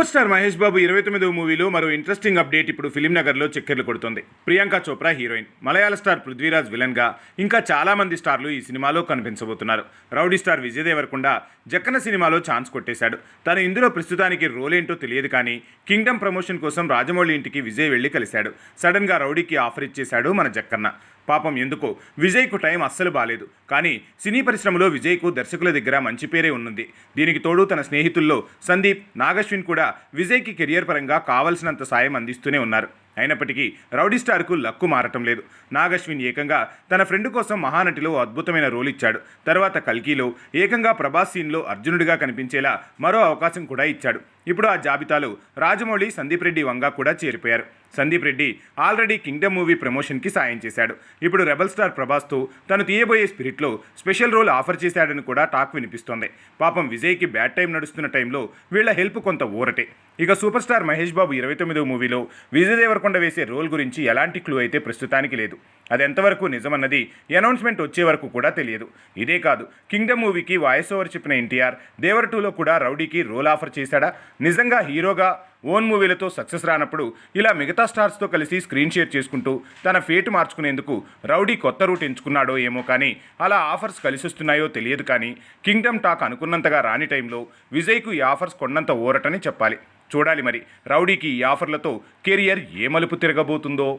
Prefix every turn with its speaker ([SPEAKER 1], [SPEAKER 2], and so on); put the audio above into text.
[SPEAKER 1] Super star Mahesh Babu ఇరవై తొమ్మిదవ మూవీలో మరో ఇంట్రెస్టింగ్ అప్డేట్ ఇప్పుడు ఫిలిం నగర్లో చక్కెర్లు కొడుతుంది. ప్రియాంక చోప్రా హీరోయిన్. మలయాళ స్టార్ పృథ్వీరాజ్ విలన్గా ఇంకా చాలామంది స్టార్లు ఈ సినిమాలో కనిపించబోతున్నారు. రౌడీ స్టార్ విజయ్ దేవరకొండ జక్కన సినిమాలో ఛాన్స్ కొట్టేశాడు. తను ఇందులో ప్రస్తుతానికి రోల్ ఏంటో తెలియదు కానీ కింగ్డమ్ ప్రమోషన్ కోసం రాజమౌళి ఇంటికి విజయ్ వెళ్ళి కలిశాడు. సడన్గా రౌడీకి ఆఫర్ ఇచ్చేశాడు మన జక్కన్న. పాపం ఎందుకో. విజయ్కు టైం అస్సలు బాలేదు. కానీ సినీ పరిశ్రమలో విజయ్కు దర్శకుల దగ్గర మంచి పేరే ఉన్నది. దీనికి తోడు తన స్నేహితుల్లో సందీప్ నాగశ్విన్ కూడా విజయ్కి కెరియర్ పరంగా కావలసినంత సాయం అందిస్తూనే ఉన్నారు. అయినప్పటికీ రౌడీ స్టార్కు లక్కు మారటం లేదు. నాగశ్విన్ ఏకంగా తన ఫ్రెండ్ కోసం మహానటిలో అద్భుతమైన రోల్ ఇచ్చాడు. తర్వాత కల్కీలో ఏకంగా ప్రభాస్ సీన్లో అర్జునుడిగా కనిపించేలా మరో అవకాశం కూడా ఇచ్చాడు. ఇప్పుడు ఆ జాబితాలో రాజమౌళి సందీప్ రెడ్డి వంగా కూడా చేరిపోయారు. Sandeep Reddy already kingdom movie ప్రమోషన్కి సాయం చేశాడు. ఇప్పుడు రెబల్ స్టార్ ప్రభాస్తో తను తీయబోయే స్పిరిట్లో స్పెషల్ రోల్ ఆఫర్ చేశాడని కూడా టాక్ వినిపిస్తోంది. పాపం విజయ్కి బ్యాడ్ టైం నడుస్తున్న టైంలో వీళ్ళ హెల్ప్ కొంత ఊరటే. ఇక సూపర్ స్టార్ మహేష్ బాబు ఇరవై తొమ్మిదో మూవీలో విజయ్ దేవరకొండ వేసే రోల్ గురించి ఎలాంటి క్లూ అయితే ప్రస్తుతానికి లేదు. అది ఎంతవరకు నిజమన్నది అనౌన్స్మెంట్ వచ్చే వరకు కూడా తెలియదు. ఇదే కాదు కింగ్డమ్ మూవీకి వాయిస్ ఓవర్ చెప్పిన ఎన్టీఆర్ దేవర్ టూలో కూడా రౌడీకి రోల్ ఆఫర్ చేశాడా? నిజంగా హీరోగా ఓన్ మూవీలతో సక్సెస్ రానప్పుడు ఇలా మిగతా స్టార్స్తో కలిసి స్క్రీన్ షేర్ చేసుకుంటూ తన ఫేట్ మార్చుకునేందుకు రౌడీ కొత్త రూట్ ఎంచుకున్నాడో ఏమో కానీ అలా ఆఫర్స్ కలిసిస్తున్నాయో తెలియదు కానీ కింగ్డమ్ టాక్ అనుకున్నంతగా రాని టైంలో విజయ్కు ఈ ఆఫర్స్ కొన్నంత ఊరటని చెప్పాలి. చూడాలి మరి. రౌడీకి ఈ ఆఫర్లతో కెరియర్ ఏ మలుపు తిరగబోతుందో?